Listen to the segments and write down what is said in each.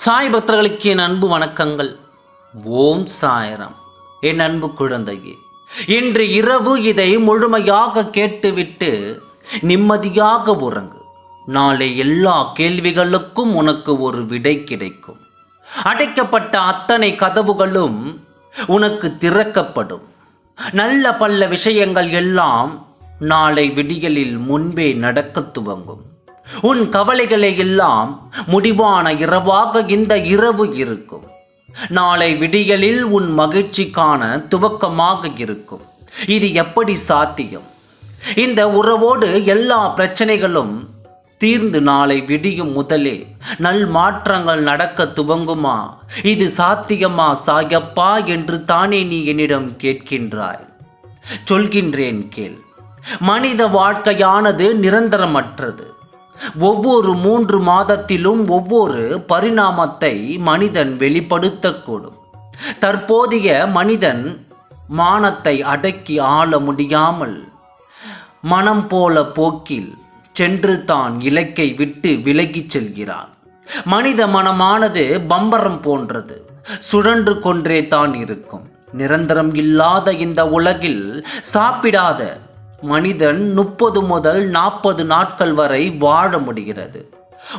சாய் பக்தர்களுக்கு என் அன்பு வணக்கங்கள். ஓம் சாயரம். என் அன்பு குழந்தையே இன்று இரவு இதை முழுமையாக கேட்டுவிட்டு நிம்மதியாக உறங்கு. நாளை எல்லா கேள்விகளுக்கும் உனக்கு ஒரு விடை கிடைக்கும். அடைக்கப்பட்ட அத்தனை கதவுகளும் உனக்கு திறக்கப்படும். நல்ல பல்ல விஷயங்கள் எல்லாம் நாளை விடியலில் முன்பே நடக்கத் துவங்கும். உன் கவலைகளை எல்லாம் முடிவான இரவாக இந்த இரவு இருக்கும். நாளை விடியலில் உன் மகிழ்ச்சிக்கான துவக்கமாக இருக்கும். இது எப்படி சாத்தியம்? இந்த உறவோடு எல்லா பிரச்சனைகளும் தீர்ந்து நாளை விடியும் முதலே நல் மாற்றங்கள் நடக்க துவங்குமா? இது சாத்தியமா சாயப்பா என்று தானே நீ என்னிடம் கேட்கின்றாய். சொல்கின்றேன் கேள். மனித வாழ்க்கையானது நிரந்தரமற்றது. ஒவ்வொரு மூன்று மாதத்திலும் ஒவ்வொரு பரிணாமத்தை மனிதன் வெளிப்படுத்தக்கூடும். தற்போதைய மனிதன் மானத்தை அடக்கி ஆள முடியாமல் மனம் போல போக்கில் சென்று தான் இலக்கை விட்டு விலகிச் செல்கிறான். மனித மனமானது பம்பரம் போன்றது. சுழன்று கொன்றே தான் இருக்கும். நிரந்தரம் இல்லாத இந்த உலகில் சாப்பிடாத மனிதன் முப்பது முதல் நாற்பது நாட்கள் வரை வாழ முடிகிறது.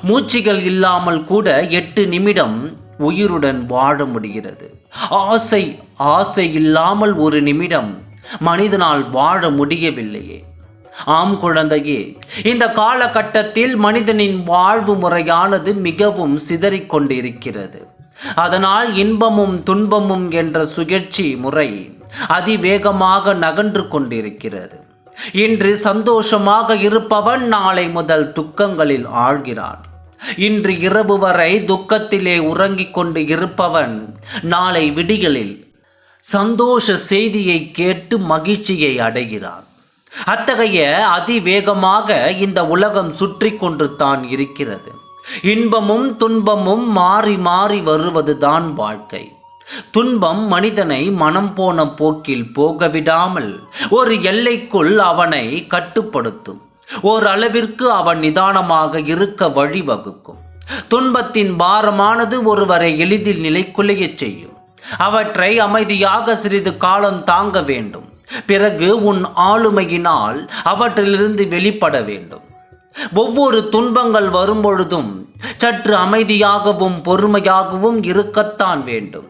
மூச்சுகள் இல்லாமல் கூட எட்டு நிமிடம் உயிருடன் வாழ முடிகிறது. ஆசை ஆசை இல்லாமல் ஒரு நிமிடம் மனிதனால் வாழ முடியவில்லையே. ஆம் குழந்தையே இந்த காலகட்டத்தில் மனிதனின் வாழ்வு முறையானது மிகவும் சிதறிக்கொண்டிருக்கிறது. அதனால் இன்பமும் துன்பமும் என்ற சுழற்சி முறை அதிவேகமாக நகன்று கொண்டிருக்கிறது. இன்று சந்தோஷமாக இருப்பவன் நாளை முதல் துக்கங்களில் ஆழ்கிறான். இன்று இரவு வரை துக்கத்திலே உறங்கிக் கொண்டு இருப்பவன் நாளை விடிகளில் சந்தோஷ செய்தியை கேட்டு மகிழ்ச்சியை அடைகிறான். அத்தகைய அதிவேகமாக இந்த உலகம் சுற்றி கொண்டு தான் இருக்கிறது. இன்பமும் துன்பமும் மாறி மாறி வருவதுதான் வாழ்க்கை. துன்பம் மனிதனை மனம் போன போக்கில் போக விடாமல் ஒரு எல்லைக்குள் அவனை கட்டுப்படுத்தும். ஓரளவிற்கு அவன் நிதானமாக இருக்க வழிவகுக்கும் துன்பத்தின் பாரமானது ஒருவரை எளிதில் நிலைக்குலைய செய்யும். அவற்றை அமைதியாக சிறிது காலம் தாங்க வேண்டும். பிறகு உன் ஆளுமையினால் அவற்றிலிருந்து வெளிப்பட வேண்டும். ஒவ்வொரு துன்பங்கள் வரும்பொழுதும் சற்று அமைதியாகவும் பொறுமையாகவும் இருக்கத்தான் வேண்டும்.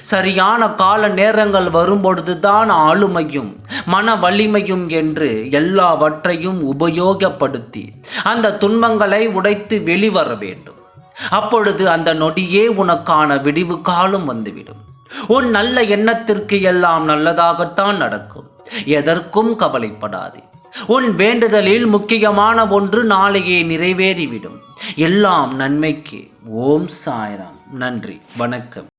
சரியான கால நேரங்கள் வரும்பொழுதுதான் ஆளுமையும் மன வலிமையும் என்று எல்லாவற்றையும் உபயோகப்படுத்தி அந்த துன்பங்களை உடைத்து வெளிவர வேண்டும். அப்பொழுது அந்த நொடியே உனக்கான விடிவு காலம் வந்துவிடும். உன் நல்ல எண்ணத்திற்கு எல்லாம் நல்லதாகத்தான் நடக்கும். எதற்கும் கவலைப்படாதே. உன் வேண்டுதலில் முக்கியமான ஒன்று நாளையே நிறைவேறிவிடும். எல்லாம் நன்மைக்கு. ஓம் சாய்ராம். நன்றி. வணக்கம்.